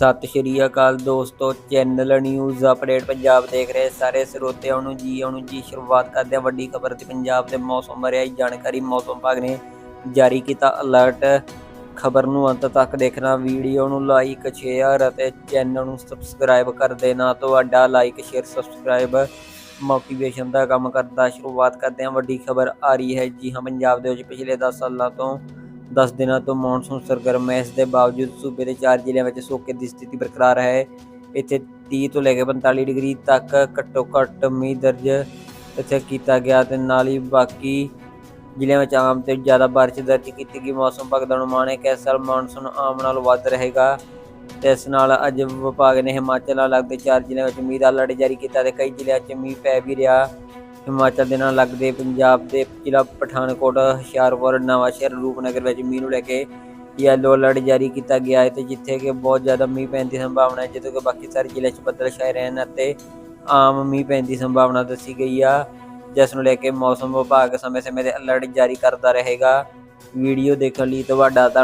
ਸਤਿ ਸ਼੍ਰੀ ਅਕਾਲ ਦੋਸਤੋ channel news update Punjab ਦੇਖ ਰਹੇ ਸਾਰੇ ਸਰੋਤਿਆਂ ਨੂੰ ਜੀ ਆਉਣ ਜੀ ਸ਼ੁਰੂਆਤ ਕਰਦੇ ਹਾਂ। ਵੱਡੀ ਖਬਰ ਤੇ ਪੰਜਾਬ ਦੇ ਮੌਸਮ ਬਾਰੇ ਆਈ ਜਾਣਕਾਰੀ। ਮੌਸਮ ਵਿਭਾਗ ਨੇ ਜਾਰੀ ਕੀਤਾ ਅਲਰਟ ਖਬਰ ਨੂੰ ਅੰਤ ਤੱਕ ਦੇਖਣਾ, ਵੀਡੀਓ ਨੂੰ ਲਾਈਕ ਸ਼ੇਅਰ ਅਤੇ ਚੈਨਲ ਨੂੰ ਸਬਸਕ੍ਰਾਈਬ ਕਰ ਦੇਣਾ। ਤੁਹਾਡਾ ਲਾਈਕ ਸ਼ੇਅਰ ਸਬਸਕ੍ਰਾਈਬ ਮੋਟੀਵੇਸ਼ਨ ਦਾ ਕੰਮ ਕਰਦਾ। ਸ਼ੁਰੂਆਤ ਕਰਦੇ ਹਾਂ। ਵੱਡੀ ਖਬਰ ਆ ਰਹੀ ਹੈ ਜੀ ਹਾਂ, ਪੰਜਾਬ ਦੇ ਵਿੱਚ ਪਿਛਲੇ 10 ਸਾਲਾਂ ਤੋਂ 10 ਦਿਨਾਂ ਤੋਂ ਮੌਨਸੂਨ ਸਰਗਰਮ ਹੈ। ਇਸ ਦੇ ਬਾਵਜੂਦ ਸੂਬੇ ਦੇ ਚਾਰ ਜ਼ਿਲ੍ਹਿਆਂ ਵਿੱਚ ਸੋਕੇ ਦੀ ਸਥਿਤੀ ਬਰਕਰਾਰ ਹੈ। ਇੱਥੇ 30 ਤੋਂ ਲੈ ਕੇ 45 ਡਿਗਰੀ ਤੱਕ ਘੱਟੋ ਘੱਟ ਮੀਂਹ ਦਰਜ ਇੱਥੇ ਕੀਤਾ ਗਿਆ ਤੇ ਨਾਲ ਹੀ ਬਾਕੀ ਜ਼ਿਲ੍ਹਿਆਂ ਵਿੱਚ ਆਮ ਤੇ ਜ਼ਿਆਦਾ ਬਾਰਿਸ਼ ਦਰਜ ਕੀਤੀ ਗਈ। ਮੌਸਮ ਵਿਭਾਗ ਦਾ ਅਨੁਮਾਨ ਹੈ ਕਿ ਇਸ ਸਾਲ ਮੌਨਸੂਨ ਆਮ ਨਾਲ ਵੱਧ ਰਹੇਗਾ ਤੇ ਇਸ ਨਾਲ ਅੱਜ ਵਿਭਾਗ ਨੇ ਹਿਮਾਚਲ ਨਾਲ ਲੱਗਦੇ ਚਾਰ ਜ਼ਿਲ੍ਹਿਆਂ ਵਿੱਚ ਮੀਂਹ ਦਾ ਅਲਰਟ ਜਾਰੀ ਕੀਤਾ ਤੇ ਕਈ ਜ਼ਿਲ੍ਹਿਆਂ 'ਚ ਮੀਂਹ ਪੈ ਵੀ ਰਿਹਾ। ਹਿਮਾਚਲ ਦੇ ਨਾਲ ਲੱਗਦੇ ਪੰਜਾਬ ਦੇ ਜ਼ਿਲ੍ਹਾ ਪਠਾਨਕੋਟ, ਹੁਸ਼ਿਆਰਪੁਰ, ਨਵਾਂਸ਼ਹਿਰ, ਰੂਪਨਗਰ ਵਿੱਚ ਮੀਂਹ ਨੂੰ ਲੈ ਕੇ ਯੈਲੋ ਅਲਰਟ ਜਾਰੀ ਕੀਤਾ ਗਿਆ ਹੈ ਤੇ ਜਿੱਥੇ ਕਿ ਬਹੁਤ ਜ਼ਿਆਦਾ ਮੀਂਹ ਪੈਣ ਦੀ ਸੰਭਾਵਨਾ ਹੈ, ਜਦੋਂ ਕਿ ਬਾਕੀ ਸਾਰੇ ਜ਼ਿਲ੍ਹੇ 'ਚ ਬੱਦਲ ਛਾਏ ਰਹਿਣ ਅਤੇ ਆਮ ਮੀਂਹ ਪੈਣ ਦੀ ਸੰਭਾਵਨਾ ਦੱਸੀ ਗਈ ਆ, ਜਿਸ ਨੂੰ ਲੈ ਕੇ ਮੌਸਮ ਵਿਭਾਗ ਸਮੇਂ-ਸਮੇਂ ਤੇ ਅਲਰਟ ਜਾਰੀ ਕਰਦਾ ਰਹੇਗਾ। ਵੀਡੀਓ ਦੇਖਣ ਲਈ ਤੁਹਾਡਾ ਧੰਨਵਾਦ।